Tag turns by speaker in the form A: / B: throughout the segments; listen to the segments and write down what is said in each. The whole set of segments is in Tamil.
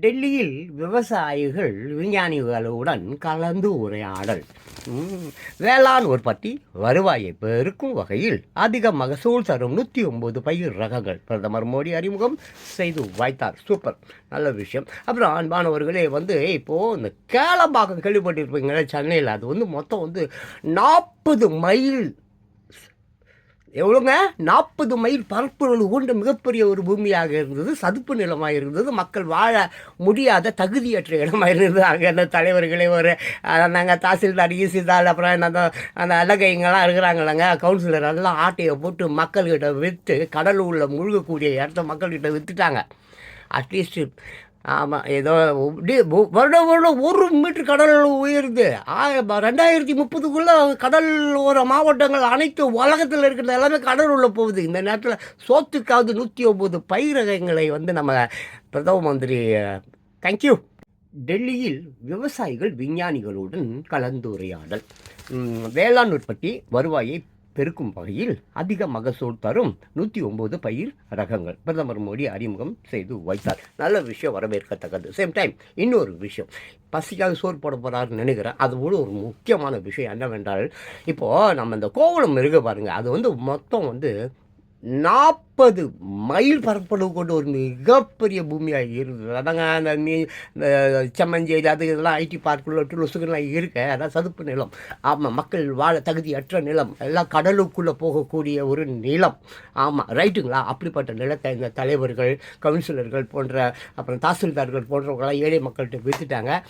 A: டெல்லியில் விவசாயிகள் விஞ்ஞானிகளுடன் கலந்து உரையாடல். வேளாண் உற்பத்தி வருவாயை பெருக்கும் வகையில் அதிக மகசூல் தரும் நூற்றி ஒன்பது பயிர் ரகங்கள். பிரதமர் மோடி அறிமுகம் செய்து வைத்தார். சூப்பர். நல்ல விஷயம். அப்புறம் அன்பானவர்களே வந்து இப்போது இந்த கேளம்பாக்கம் கேள்விப்பட்டிருப்பீங்களே சென்னையில். அது வந்து மொத்தம் வந்து நாற்பது மைல் எவ்வளோங்க நாற்பது மைல் பரப்புகள் கொண்ட மிகப்பெரிய ஒரு பூமியாக இருந்தது. சதுப்பு நிலமாக இருந்தது. மக்கள் வாழ முடியாத தகுதியற்ற இடமாக இருந்தது. அங்கே அந்த தலைவர்களே ஒரு நாங்கள் தாசில்தார் ஈசிதார் அப்புறம் அந்த அந்த அலகைங்கெல்லாம் இருக்கிறாங்களங்க கவுன்சிலர் எல்லாம் ஆட்டையை போட்டு மக்கள்கிட்ட விற்று கடலூரில் முழுகக்கூடிய இடத்த மக்கள்கிட்ட விற்றுட்டாங்க அட்லீஸ்ட் ஆமாம் ஏதோ இப்படி வருடம் வருடம் ஒரு மீட்டர் கடல் உயருது. ஆ- ரெண்டாயிரத்தி முப்பதுக்குள்ளே கடல் ஓர மாவட்டங்கள் அனைத்து உலகத்தில் இருக்கிறது எல்லாமே கடல் உள்ள போகுது. இந்த நேரத்தில் சோத்துக்காவது நூற்றி ஒம்பது பயிரகங்களை வந்து நம்ம பிரதம மந்திரி தேங்க்யூ டெல்லியில் விவசாயிகள் விஞ்ஞானிகளுடன் கலந்துரையாடல். வேளாண் உற்பத்தி வருவாயை பெருக்கும் வகையில் அதிக மகசூல் தரும் நூற்றி ஒம்பது பயிர் ரகங்கள். பிரதமர் மோடி அறிமுகம் செய்து வைத்தார். நல்ல விஷயம் வரவேற்கத்தக்கது. சேம் டைம் இன்னொரு விஷயம். பசிக்காக சோறு போட போகிறாருன்னு நினைக்கிறேன். அது ஒரு முக்கியமான விஷயம் என்னவென்றால் இப்போது நம்ம இந்த கோவலம் இருக்க பாருங்கள் அது வந்து மொத்தம் வந்து நாற்பது மைல் பரப்பளவு கொண்ட ஒரு மிகப்பெரிய பூமியாக இருந்தது. அதாங்க அந்த மீ இந்த செம்மஞ்சேரி அது இதெல்லாம் ஐடி பார்க்குள்ள லுசுகெல்லாம் இருக்க அதான் சதுப்பு நிலம். ஆமாம் மக்கள் வாழ தகுதியற்ற நிலம். எல்லாம் கடலுக்குள்ளே போகக்கூடிய ஒரு நிலம். ஆமாம் ரைட்டுங்களா? அப்படிப்பட்ட நிலத்தை இந்த தலைவர்கள் கவுன்சிலர்கள் போன்ற அப்புறம் தாசில்தார்கள் போன்றவங்களாம் ஏழை மக்கள்கிட்ட விற்றுட்டாங்க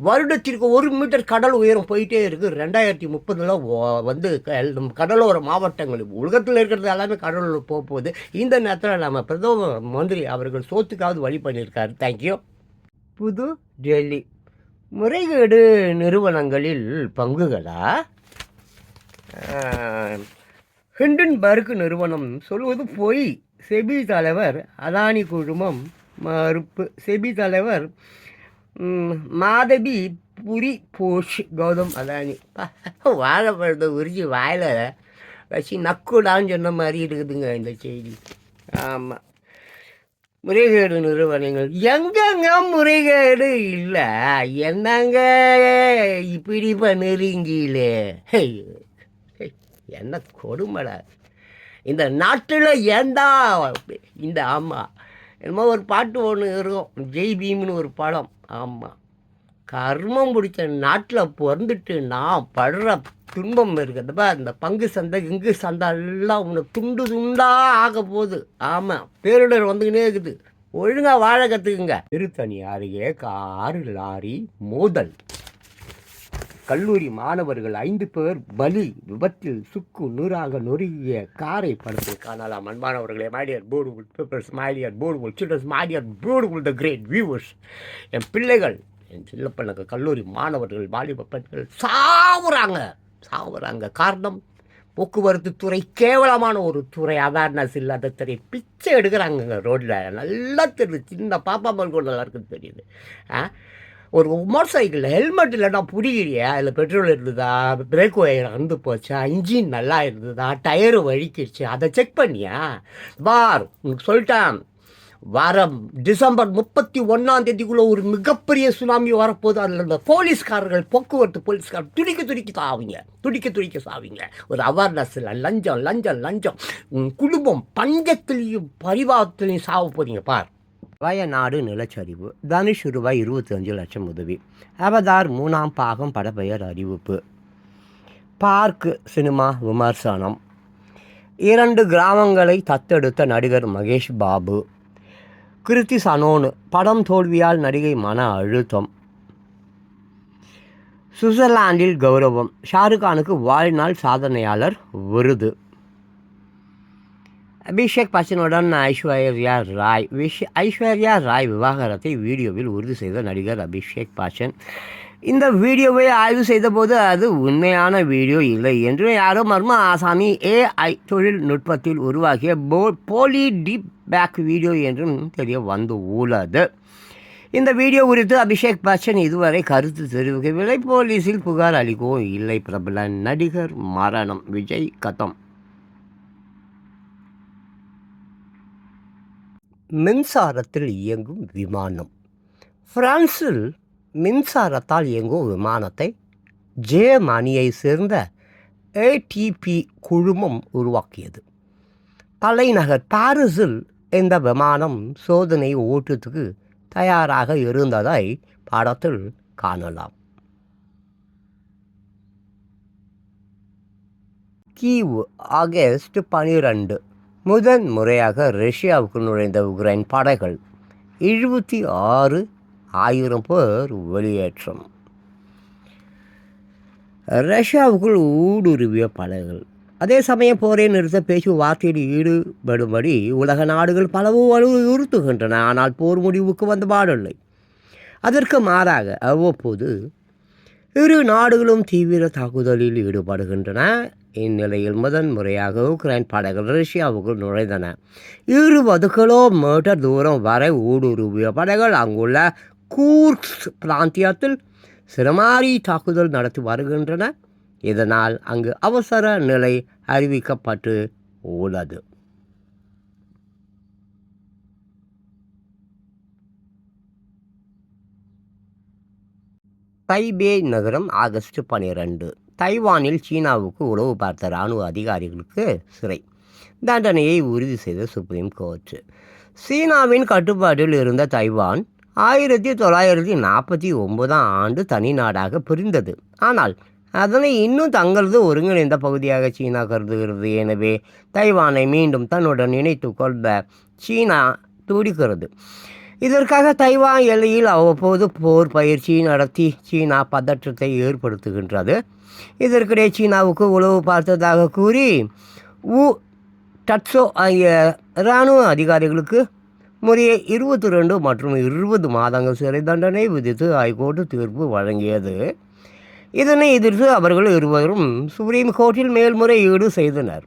A: வருடத்திற்கு ஒரு மீட்டர் கடல் உயரம் போயிட்டே இருக்குது. ரெண்டாயிரத்தி முப்பதில் வந்து க- கடலோர மாவட்டங்கள் உலகத்தில் இருக்கிறது எல்லாமே கடலில் போக போகுது. இந்த நேரத்தில் நம்ம பிரதம மந்திரி அவர்கள் சோத்துக்காவது வழி பண்ணியிருக்காரு. தேங்க்யூ புது டெல்லி. முறைகேடு நிறுவனங்களில் பங்குகளா? ஆஹ், ஹிண்டன்பர்க் நிறுவனம் சொல்வது பொய். செபி தலைவர் அதானி குழுமம் மறுப்பு. செபி தலைவர் மாதவி புரி போஷ் கௌதம் அதானி வாழைப்பழத்தை உரிச்சு வாயில் வச்சு நக்குடான்னு சொன்ன மாதிரி இருக்குதுங்க இந்த செய்தி ஆமாம் முறைகேடு நிறுவனங்கள் எங்கங்க முறைகேடு இல்லை என்னங்க இப்படி பண்ணுறீங்களே ஹேய், என்ன கொடுமடா இந்த நாட்டில் ஏண்டா இந்த ஆமாம் என்னமோ ஒரு பாட்டு ஒன்று இருக்கும். ஜெய் பீம்னு ஒரு படம். ஆமாம் கர்மம் பிடிச்ச நாட்டில் பிறந்துட்டு நான் படுற துன்பம் இருக்கிறதப்ப இந்த பங்கு சந்தை இங்கு சந்தை எல்லாம் உன்னை துண்டு துண்டா ஆக போகுது. ஆமாம் பேரிடர் வந்துக்கினே இருக்குது. ஒழுங்காக வாழ கற்றுக்குங்க திருத்தணி அருகே காரு லாரி மோதல். கல்லூரி மாணவர்கள் ஐந்து பேர் பலி விபத்தில் சுக்கு நூறாக நொறுங்கிய காரை படத்தை காணலாம். அன்பானவர்களே my dear beautiful peoples my dear beautiful childrens my dear beautiful the great viewers என் பிள்ளைகள் என் சின்னப்பனுக்கு கல்லூரி மாணவர்கள் வாலிப பெண்கள் சாவுறாங்க சாவுறாங்க. காரணம் போக்குவரத்து துறை கேவலமான ஒரு துறை. அவேர்னஸ் இல்லாத துறை. பிச்சை எடுக்கிறாங்கங்க ரோட்டில் நல்லா தெரியுது. சின்ன பாப்பா மல்கோடு நல்லா இருக்குன்னு தெரியுது. ஆ? ஒரு மோட்டர் சைக்கிளில் ஹெல்மெட் இல்லைன்னா புரியிறியா அதில் பெட்ரோல் இருந்ததா பிரேக் ஒயர் அறுந்து போச்சா இன்ஜின் நல்லா இருந்ததா டயரு வழுக்கிடுச்சு அதை செக் பண்ணியா? வார் உனக்கு சொல்லிட்டேன். வர டிசம்பர் முப்பத்தி ஒன்றாம் தேதிக்குள்ளே ஒரு மிகப்பெரிய சுனாமி வரப்போகுது. அதில் இந்த போலீஸ்காரர்கள் போக்குவரத்து போலீஸ்காரர் துடிக்க துடிக்க சாவிங்க. துடிக்க துடிக்க சாவிங்க. ஒரு அவேர்னஸ் இல்லை லஞ்சம் லஞ்சம் லஞ்சம். உன் குடும்பம் பஞ்சத்துலேயும் பரிவாரத்துலேயும் சாவ போறீங்க பார். வயநாடு நிலச்சரிவு. தனுஷ் ரூபாய் இருபத்தஞ்சு லட்சம் உதவி. அவதார் மூணாம் பாகம் படப்பெயர் அறிவிப்பு. பார்க் சினிமா விமர்சனம். இரண்டு கிராமங்களை தத்தெடுத்த நடிகர் மகேஷ் பாபு. கிருத்தி சனோனு படம் தோல்வியால் நடிகை மன அழுத்தம். சுவிட்சர்லாந்தில் கௌரவம். ஷாருக்கானுக்கு வாழ்நாள் சாதனையாளர் விருது. அபிஷேக் பச்சனுடன் ஐஸ்வர்யா ராய் விஷ் ஐஸ்வர்யா ராய் விவாகரத்தை வீடியோவில் உறுதி செய்த நடிகர் அபிஷேக் பச்சன். இந்த வீடியோவை ஆய்வு செய்தபோது அது உண்மையான வீடியோ இல்லை என்று யாரோ மர்ம ஆசாமி ஏஐ தொழில்நுட்பத்தில் உருவாக்கிய போ போலி டீப் பேக் வீடியோ என்றும் தெரிய வந்து உள்ளது. இந்த வீடியோ குறித்து அபிஷேக் பச்சன் இதுவரை கருத்து தெரிவிக்கவில்லை. போலீஸில் புகார் அளிக்கவும் இல்லை. பிரபல நடிகர் மரணம். விஜய் கதம். மின்சாரத்தில் இயங்கும் விமானம். பிரான்சில் மின்சாரத்தால் இயங்கும் விமானத்தை ஜெர்மனியை சேர்ந்த ஏடிபி குழுமம் உருவாக்கியது. தலைநகர் பாரிஸில் இந்த விமானம் சோதனை ஓட்டத்துக்கு தயாராக இருந்ததை படத்தில் காணலாம். கீவ் ஆகஸ்ட் பனிரெண்டு முதன் முறையாக ரஷ்யாவுக்கு நுழைந்த உக்ரைன் படைகள் எழுபத்தி ஆறு ஆயிரம் பேர் வெளியேற்றம். ரஷ்யாவுக்குள் ஊடுருவிய படைகள். அதே சமயம் போரை நிறுத்த பேச்சுவார்த்தையில் ஈடுபடும்படி உலக நாடுகள் பலவும் வலியுறுத்துகின்றன. ஆனால் போர் முடிவுக்கு வந்த பாடில்லை. அதற்கு மாறாக அவ்வப்போது இரு நாடுகளும் தீவிர தாக்குதலில் ஈடுபடுகின்றன. இந்நிலையில் முதன் முறையாக உக்ரைன் படைகள் ரஷ்யாவுக்குள் நுழைந்தன. இருபது கிலோமீட்டர் தூரம் வரை ஊடுருவிய படைகள் அங்குள்ள கூர்க்ஸ் பிராந்தியத்தில் சிரமாரி தாக்குதல் நடத்தி வருகின்றன. இதனால் அங்கு அவசர நிலை அறிவிக்கப்பட்டு உள்ளது. தைபே நகரம் ஆகஸ்ட் பனிரெண்டு. தைவானில் சீனாவுக்கு உளவு பார்த்த இராணுவ அதிகாரிகளுக்கு சிறை. தண்டனையை உறுதி செய்த சுப்ரீம் கோர்ட். சீனாவின் கட்டுப்பாட்டில் இருந்த தைவான் ஆயிரத்தி தொள்ளாயிரத்தி நாற்பத்தி ஒன்பதாம் ஆண்டு தனி நாடாக பிரிந்தது. ஆனால் அதனை இன்னும் தங்களது ஒருங்கிணைந்த பகுதியாக சீனா கருதுகிறது. எனவே தைவானை மீண்டும் தன்னுடன் இணைத்து கொள்ள சீனா துடிக்கிறது. இதற்காக தைவான் எல்லையில் அவ்வப்போது போர் பயிற்சி நடத்தி சீனா பதற்றத்தை ஏற்படுத்துகின்றது. இதற்கிடையே சீனாவுக்கு உளவு பார்த்ததாக கூறி உ டட்ஸோ ஆகிய இராணுவ அதிகாரிகளுக்கு முறையே இருபத்தி ரெண்டு மற்றும் இருபது மாதங்கள் சிறை தண்டனை விதித்து ஹைகோர்ட்டு தீர்ப்பு வழங்கியது. இதனை எதிர்த்து அவர்கள் இருவரும் சுப்ரீம் கோர்ட்டில் மேல்முறையீடு செய்தனர்.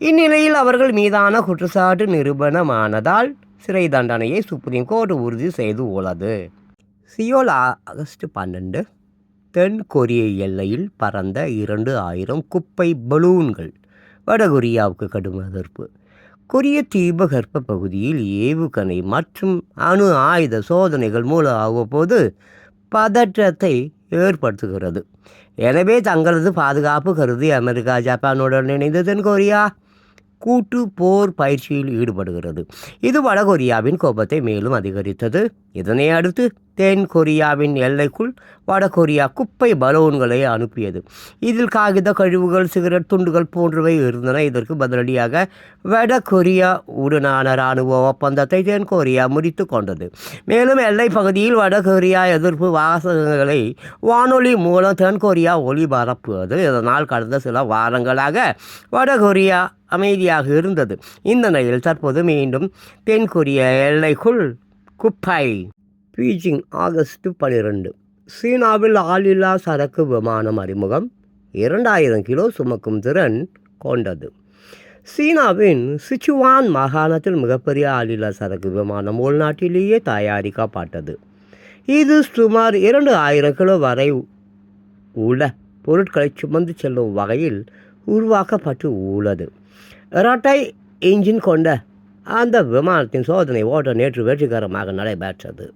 A: இந்நிலையில் அவர்கள் மீதான குற்றச்சாட்டு நிரூபணமானதால் சிறை தண்டனையை சுப்ரீம் கோர்ட் உறுதி செய்து உள்ளது. சியோல் ஆகஸ்ட் பன்னெண்டு தென்கொரிய எல்லையில் பறந்த இரண்டு ஆயிரம் குப்பை பலூன்கள் வடகொரியாவுக்கு கடும் எதிர்ப்பு. கொரிய தீபகற்ப பகுதியில் ஏவுகணை மற்றும் அணு ஆயுத சோதனைகள் மூலம் அவ்வப்போது பதற்றத்தை ஏற்படுத்துகிறது. எனவே தங்களது பாதுகாப்பு கருதி அமெரிக்கா ஜப்பானுடன் இணைந்து தென்கொரியா கூட்டு போர் பயிற்சியில் ஈடுபடுகிறது. இது வடகொரியாவின் கோபத்தை மேலும் அதிகரித்தது. இதனை அடுத்து தென் கொரியாவின் எல்லைக்குள் வடகொரியா குப்பை பலூன்களை அனுப்பியது. இதில் காகித கழிவுகள் சிகரெட் துண்டுகள் போன்றவை இருந்தன. இதற்கு பதிலடியாக வடகொரியா உடனான இராணுவ ஒப்பந்தத்தை தென் கொரியா முறித்து கொண்டது. மேலும் எல்லை பகுதியில் வடகொரியா எதிர்ப்பு வாசகங்களை வானொலி மூலம் தென்கொரியா ஒளிபரப்புவது. இதனால் கடந்த சில வாரங்களாக வடகொரியா அமைதியாக இருந்தது. இந்த நிலையில் தற்போது மீண்டும் தென்கொரிய எல்லைக்குள் குப்பை பீஜிங் ஆகஸ்ட் பனிரெண்டு. சீனாவில் ஆளில்லா சரக்கு விமானம் அறிமுகம். இரண்டாயிரம் கிலோ சுமக்கும் திறன் கொண்டது. சீனாவின் சிச்சுவான் மாகாணத்தில் மிகப்பெரிய ஆளில்லா சரக்கு விமானம் உள்நாட்டிலேயே தயாரிக்கப்பட்டது. இது சுமார் இரண்டு ஆயிரம் கிலோ வரை உள்ள பொருட்களை சுமந்து செல்லும் வகையில் உருவாக்கப்பட்டு உள்ளது. இரட்டை இன்ஜின் கொண்ட அந்த விமானத்தின் சோதனை ஓட்டம் நேற்று வெற்றிகரமாக நடைபெற்றது.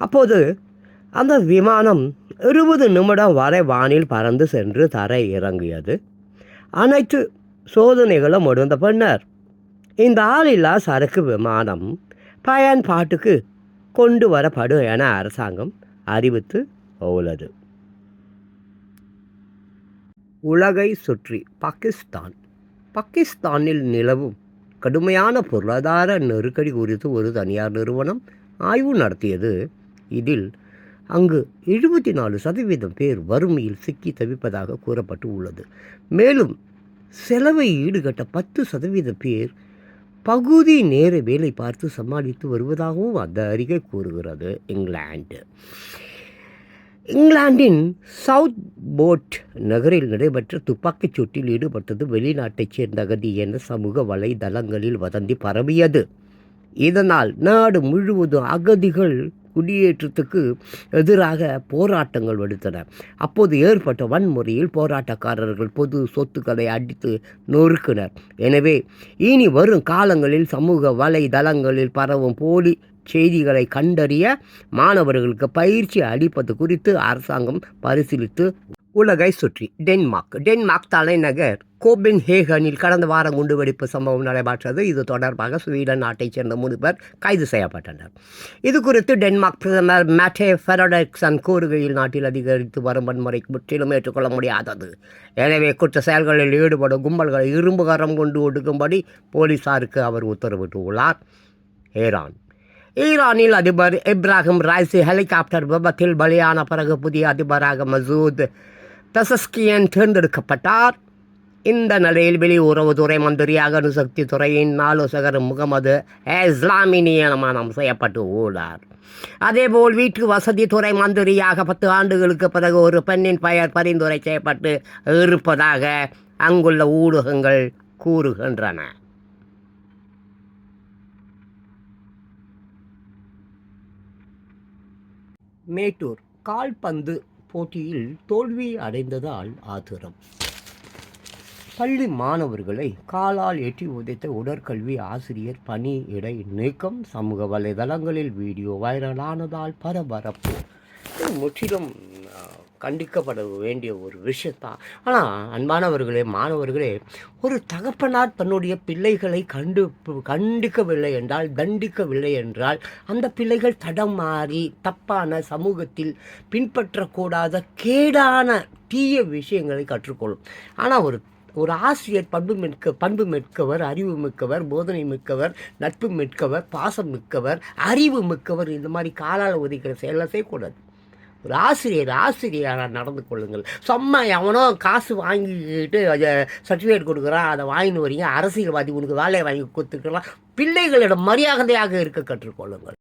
A: அப்போது அந்த விமானம் இருபது நிமிடம் வரை வானில் பறந்து சென்று தரை இறங்கியது. அனைத்து சோதனைகளும் முடிந்த பின்னர் இந்த ஆளில்லா சரக்கு விமானம் பயன்பாட்டுக்கு கொண்டு வரப்படும் என அரசாங்கம் அறிவித்து உள்ளது. உலகை சுற்றி பாகிஸ்தான். பாகிஸ்தானில் நிலவும் கடுமையான பொருளாதார நெருக்கடி குறித்து ஒரு தனியார் நிறுவனம் ஆய்வு நடத்தியது. இதில் அங்கு எழுபத்தி நாலு சதவீதம் பேர் வறுமையில் சிக்கி தவிப்பதாக கூறப்பட்டு உள்ளது. மேலும் செலவை ஈடுகட்ட பத்து சதவீத பேர் பகுதி நேர வேலை பார்த்து சமாளித்து வருவதாகவும் அந்த அறிக்கை கூறுகிறது. இங்கிலாந்து. இங்கிலாந்தின் சவுத் போட் நகரில் நடைபெற்ற துப்பாக்கிச் சூட்டில் ஈடுபட்டது வெளிநாட்டைச் சேர்ந்த அகதி என சமூக வலைதளங்களில் வதந்தி பரவியது. இதனால் நாடு முழுவதும் அகதிகள் குடியேற்றத்துக்கு எதிராக போராட்டங்கள் எடுத்தன அப்போது ஏற்பட்ட வன்முறையில் போராட்டக்காரர்கள் பொது சொத்துக்களை அடித்து நொறுக்கினர். எனவே இனி வரும் காலங்களில் சமூக வலைதளங்களில் பரவும் போலி செய்திகளை கண்டறிய மாணவர்களுக்கு பயிற்சி அளிப்பது குறித்து அரசாங்கம் பரிசீலித்து உலகை சுற்றி டென்மார்க். டென்மார்க் தலைநகர் கோபின் ஹேகனில் கடந்த வாரம் குண்டுவெடிப்பு சம்பவம் நடைபெற்றது. இது தொடர்பாக ஸ்வீடன் நாட்டைச் சேர்ந்த மூணு பேர் கைது செய்யப்பட்டனர். இது குறித்து டென்மார்க் பிரதமர் மேட்டே ஃபெரடெக்சன் கூறுகையில் நாட்டில் அதிகரித்து வரும் வன்முறை முற்றிலும் ஏற்றுக்கொள்ள முடியாதது. எனவே குற்ற செயல்களில் ஈடுபடும் கும்பல்களை இரும்பு கரம் கொண்டு ஒடுக்கும்படி போலீசாருக்கு அவர் உத்தரவிட்டுள்ளார். ஈரான் ஈரானில் அதிபர் இப்ராஹிம் ரைசி ஹெலிகாப்டர் விபத்தில் பலியான பிறகு புதிய அதிபராக மசூத் பெசஸ்கியன் தேர்ந்தெடுக்கப்பட்டார். இந்த நிலையில் வெளியுறவுத்துறை மந்திரியாக அணுசக்தி துறையின் ஆலோசகர் முகமது இஸ்லாமி நியமனம் செய்யப்பட்டு உள்ளார். அதேபோல் வீட்டு வசதித்துறை மந்திரியாக பத்து ஆண்டுகளுக்கு பிறகு ஒரு பெண்ணின் பெயர் பரிந்துரை செய்யப்பட்டு இருப்பதாக அங்குள்ள ஊடகங்கள் கூறுகின்றன. மேட்டூர் கால்பந்து போட்டியில் தோல்வி அடைந்ததால் ஆத்திரம். பள்ளி மாணவர்களை காலால் எட்டி உதைத்த உடற்கல்வி ஆசிரியர் பணி இடை நீக்கம் சமூக வலைதளங்களில் வீடியோ வைரலானதால் பரபரப்பு. முற்றிலும் கண்டிக்கப்பட வேண்டிய ஒரு விஷயத்தான் ஆனால் அன்பானவர்களே மாணவர்களே ஒரு தகப்பனார் தன்னுடைய பிள்ளைகளை கண்டு கண்டிக்கவில்லை என்றால் தண்டிக்கவில்லை என்றால் அந்த பிள்ளைகள் தடம் மாறி தப்பான சமூகத்தில் பின்பற்றக்கூடாத கேடான தீய விஷயங்களை கற்றுக்கொள்ளும். ஆனால் ஒரு ஒரு ஆசிரியர் பண்பு மிக்க பண்பு மிக்கவர் அறிவு மிக்கவர் போதனை மிக்கவர் நட்பு மிக்கவர் பாசம் மிக்கவர் அறிவு மிக்கவர் இந்த மாதிரி காலால் ஒதுக்கிற செயலை செய்யக்கூடாது ஒரு ஆசிரியர் ஆசிரியராக நடந்து கொள்ளுங்கள். சும்மா எவனோ காசு வாங்கிக்கிட்டு அதை சர்டிஃபிகேட் கொடுக்குறான் அதை வாங்கின்னு வரீங்க அரசியல்வாதி உனக்கு வேலையை வாங்கி கொடுத்துக்கலாம் பிள்ளைகளிடம் மரியாதையாக இருக்க கற்றுக்கொள்ளுங்கள்.